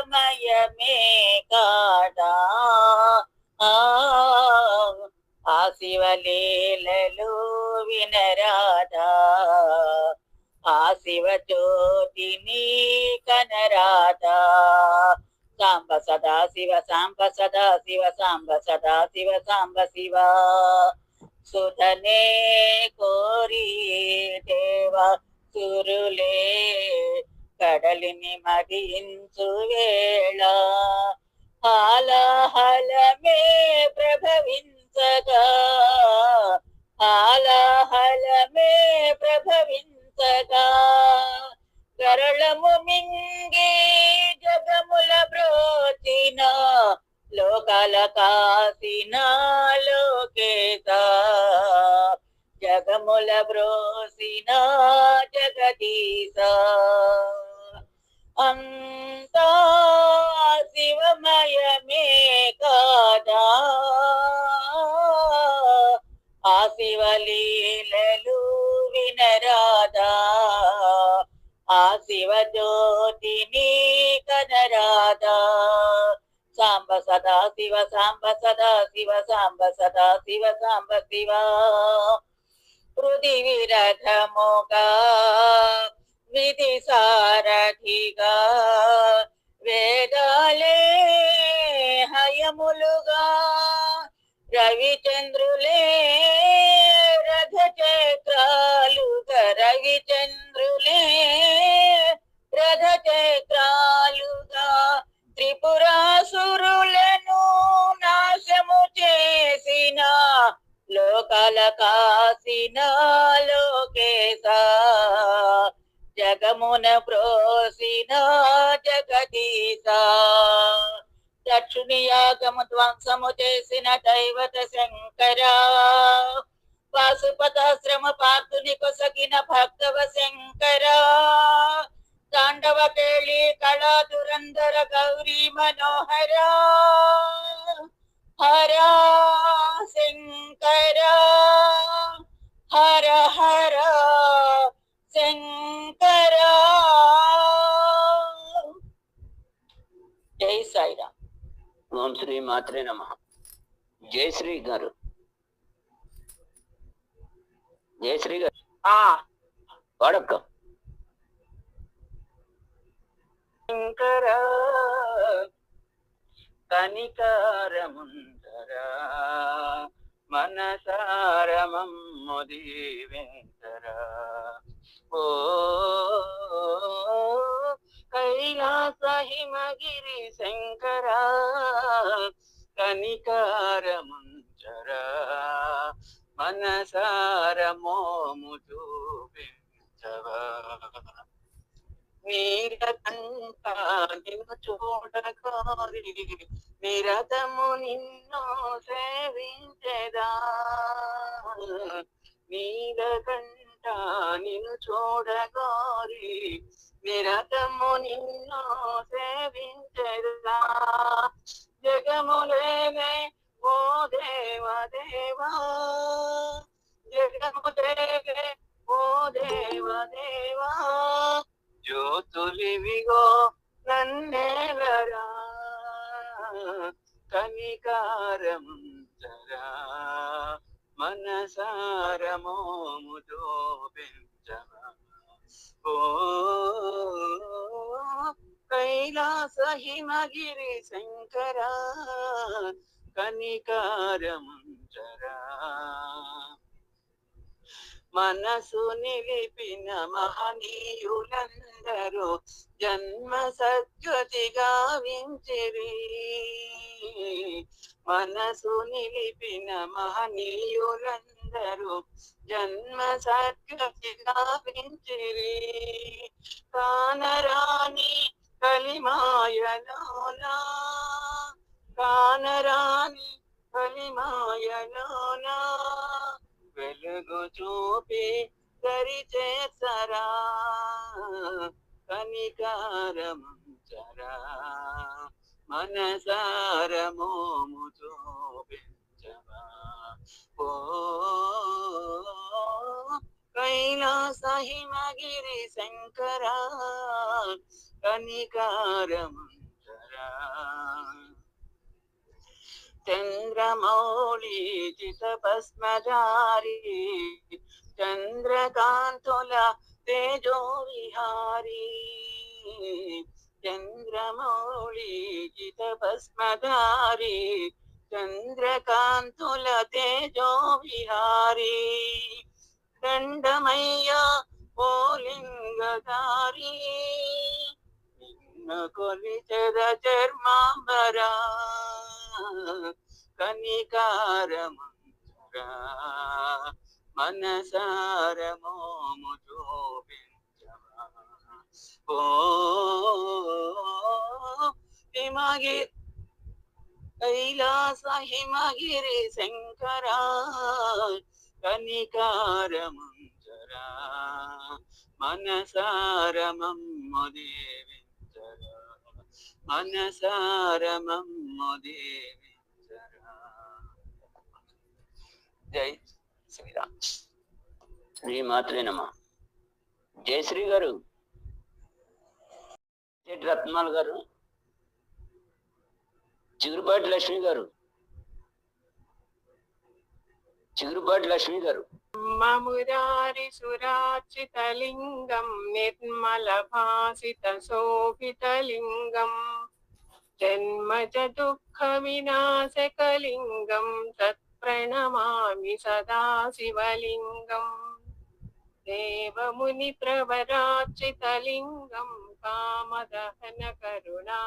శివమయమే కాదా ఆ శివలీలలు వినరాదా? ఆ శివజ్యోతిని కనరాదా? సాంబ సదా శివ సాంబ సదా శివ సాంబ సదా శివ సాంబ శివ. సుధనే కోరి దేవ సురులే కడలిని మదించు వేళ. హాలహలమే ప్రభవించగా. హాలహలమే ప్రభవించగా. గరళము మింగి జగముల బ్రోచిన లోకాల కాసిన లోకేత. జగముల బ్రోసిన జగదీశ. అంతా శివమయమే కాదా? ఆ శివలీలలు వినరాదా? ఆ శివజ్యోతిని కనరాదా? సాంబ సదా శివ సాంబ సదా శివ సాంబ సదా శివ సాంబ శివ. పృథివీ రథముగా విధి సారథిగా వేదాలే హయములుగా రవిచంద్రులే రథ ధ్వంసము చేసిన దైవత శంకరా. పాశుపతాశ్రమ పార్థుని కొసగిన భక్తవ శంకరా. తాండవ కేళి కళా దురంధర గౌరీ మనోహరా. హర శంకర. హర హర శంకరా జై సాయిరామ్ ఓం శ్రీ మాత్రే నమ. జయశ్రీ గారు. జయశ్రీ గారు. వాడక్క. శంకర కనికారముందరా మనసారమమ్ము దీవెంతరా ఓ మహిమగిరి హిమగిరి శంకర కనికారముంచరా మనసారమోము చూపించవా. నీరకంట నిన్ను చూడకోరి నిరతము నిన్ను సేవించెదా. నీలకంట నిన్ను చూడకోరి నిరతము నిన్ను సేవించెదా? జగములేనే ఓ దేవ దేవా! జగములేనే ఓ దేవ దేవా! జ్యోతులివిగో నన్నేలరా? కనికారముంచరా మనసారమోముతో పెంచవా ఓ కైలాస హిమగిరి శంకర కనికారముంచరా మనసు నిలిపిన మహనీయులందరూ జన్మ సద్గతిగా వించిరి. మనసు నిలిపిన మహనీయులందరూ అందరూ జన్మ సద్గతిగా కానరాణి కానరాని కలిమాయలోనా? కానరాని కలిమాయలోనా? వెలుగు చూపి దరి చేసరా కనికారముంచరా మనసారమోము చూపి ఓ కైలాస హిమగిరి శంకర కనికారముంచరా చంద్రమౌళీజిత భస్మధారి చంద్రకాంతుల తేజో విహారీ చంద్రమౌళీజిత భస్మధారి చంద్రకాంతుల తేజో విహారీ దండమయ్యా ఓలింగధారి నిన్ను కొలిచెద చర్మాంబరా కనికారమంచురా మనసారమోము చూపించవా. ఓ హిమగి కైలాస హిమగిరి శంకరా కనికారమంజరా మనసారమమ్ము దేవించరా మనసారమమ్ము దేవించరా జై శ్రీరామ్. శ్రీ మాత్రే జయశ్రీ గారు చెట్టి రత్నాల్ గారు. చిగురుపాటి లక్ష్మి గారు. చిగురుపాటి లక్ష్మి గారు. మమురారి సురాచితలింగం నిర్మల భాసిత శోభితలింగం జన్మజ దుఃఖ వినాశకలింగం తత్ప్రణమామి సదా శివలింగం దేవముని ప్రవరాచితలింగం కామదహన కరుణాకరలింగం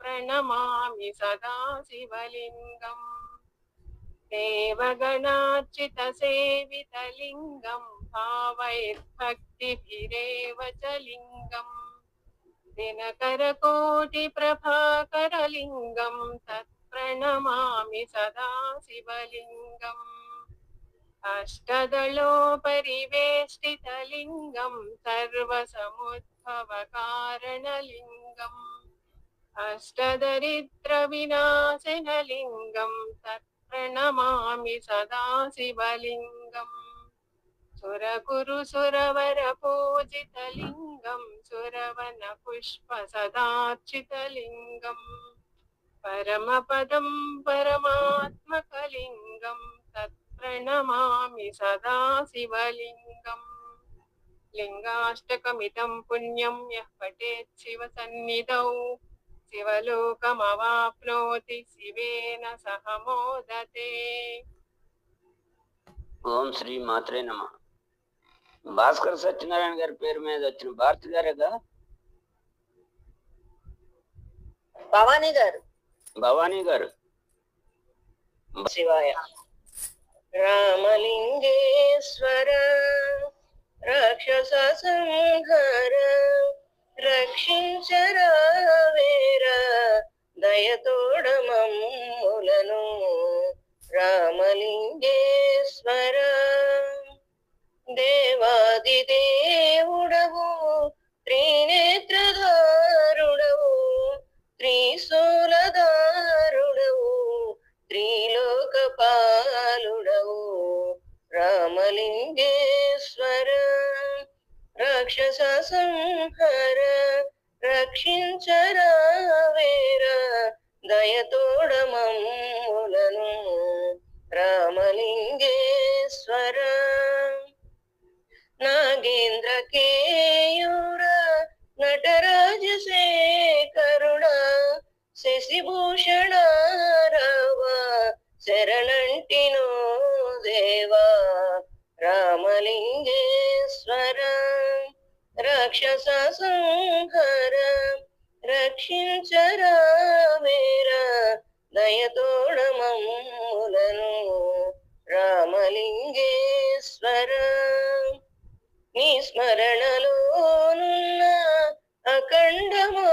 ప్రణమామి సదాశివలింగం కుంకుమచందనలేపితలింగం దేవగణార్చిత సేవితలింగం భావైర్భక్తిభిరేవ చ లింగం దినకర కోటి తత్ప్రణమామి సదా శివలింగం అష్టదళోపరివేష్టితలింగం अष्टदरिद्रविनाशनलिङ्गं तत्प्रणमामि सदा शिवलिङ्गम्। सुरगुरुसुरवरपूजितलिङ्गं, सुरवनपुष्पसदार्चितलिङ्गम्। परमपदं परमात्मकलिङ्गं, तत्प्रणमामि सदा शिवलिङ्गम्। लिङ्गाष्टकमिदं पुण्यं यः पठेत् शिवसन्निधौ। శివలోకమవాప్నోతి శివేన సహ మోదతే. ఓం శ్రీ మాత్రే నమ. భాస్కర్ సత్యనారాయణ గారి పేరు మీద వచ్చిన భారతి గారేగా భవానీ గారు. భవానీ గారు. శివాయ. రామలింగేశ్వర రాక్షస సంహార రక్షించరావేర దయతోడ మమ్ములను రామలింగేశ్వర. దేవాది దేవుడవు త్రినేత్రధారుడవు త్రిశూలధారుడవు త్రిలోకపాలుడవు రామలింగేశ్వర. రాక్షస సంహర రక్షించరావేరా దయతోడ మమ్ములను రామలింగేశ్వర. నాగేంద్ర కేయూర నటరాజశేఖరుడా శశిభూషణ రావ శరణంటినో దేవా. రామలింగే రాక్షస సంహర రక్షించరా దయతోడమమ్ములను రామలింగేశ్వర నీ స్మరణలోనున్న అఖండమా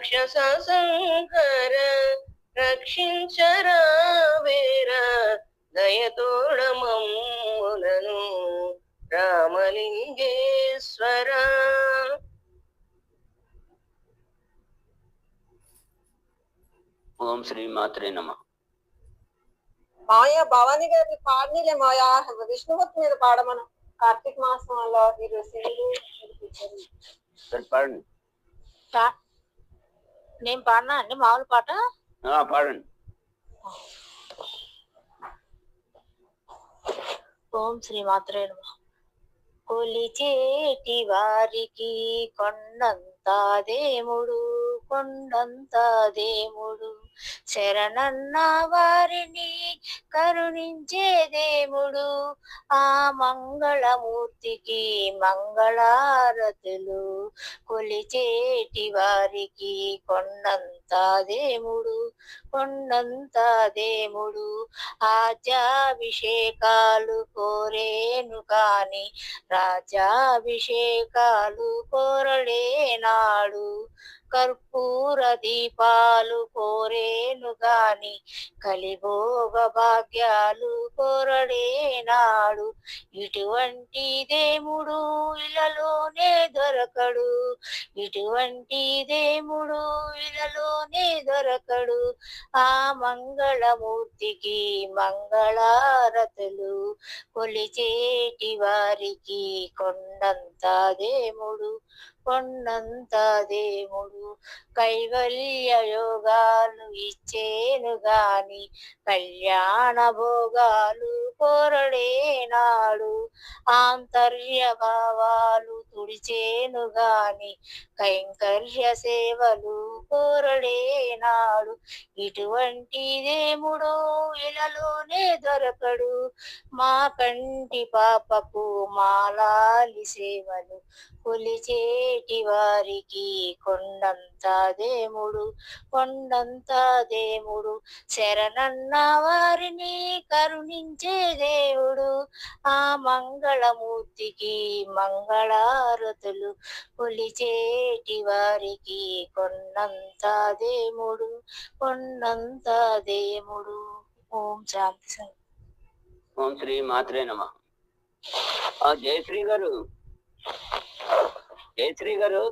రాక్షస సంహర రక్షించరా వేర దయతోడమమ్ములను రామలింగేశ్వర ఓం శ్రీ మాత్రే నమ మాయ భవానీ గారి పాడనీలే మాయా విష్ణుమూర్తి మీద పాడమను. కార్తీక మాసంలో మీరు పాడండి. నేను పాడినా అండి? మామూలు పాట? పాడండి. ఓం శ్రీ మాత్రే కొలిచేటి వారికి కొండంత దేముడు కొండంత దేముడు శరణన్న వారిని కరుణించే దేవుడు ఆ మంగళమూర్తికి మంగళారతులు కొలిచేటి వారికి కొండంత దేముడు కొండంతా దేముడు ఆజ్యాభిషేకాలు కోరేను కాని రాజ్యాభిషేకాలు కోరలేనాడు. కర్పూర దీపాలు కోరేను గాని కలిభోగ భాగ్యాలు కోరడేనాడు ఇటువంటి దేముడు ఇలలోనే దొరకడు. ఇటువంటి దేముడు ఇలలోనే దొరకడు. ఆ మంగళమూర్తికి మంగళారతులు కొలిచేటి వారికి కొండంతా దేముడు కొండంత దేవుడు. కైవల్య యోగాలు ఇచ్చేను గాని కళ్యాణ భోగాలు కోరడేనాడు ఆంతర్య భావాలు తుడిచేను గాని కైంకర్య సేవలు కోరడేనాడు ఇటువంటి దేముడు ఇలలోనే దొరకడు. మా కంటి పాపకు మాలాలి సేవలు కొలిచేటి వారికి కొండంత దేముడు కొండంతా దేముడు శరణన్న వారిని కరుణించే దేవుడు. ఆ మంగళమూర్తికి మంగళారతులు కొలిచేటి వారికి కొండంత దేముడు కొండంత దేముడు ఓం శాంతి ఓం శ్రీ మాత్రే నమ. ఆ జయశ్రీ గారు జయశ్రీ గారు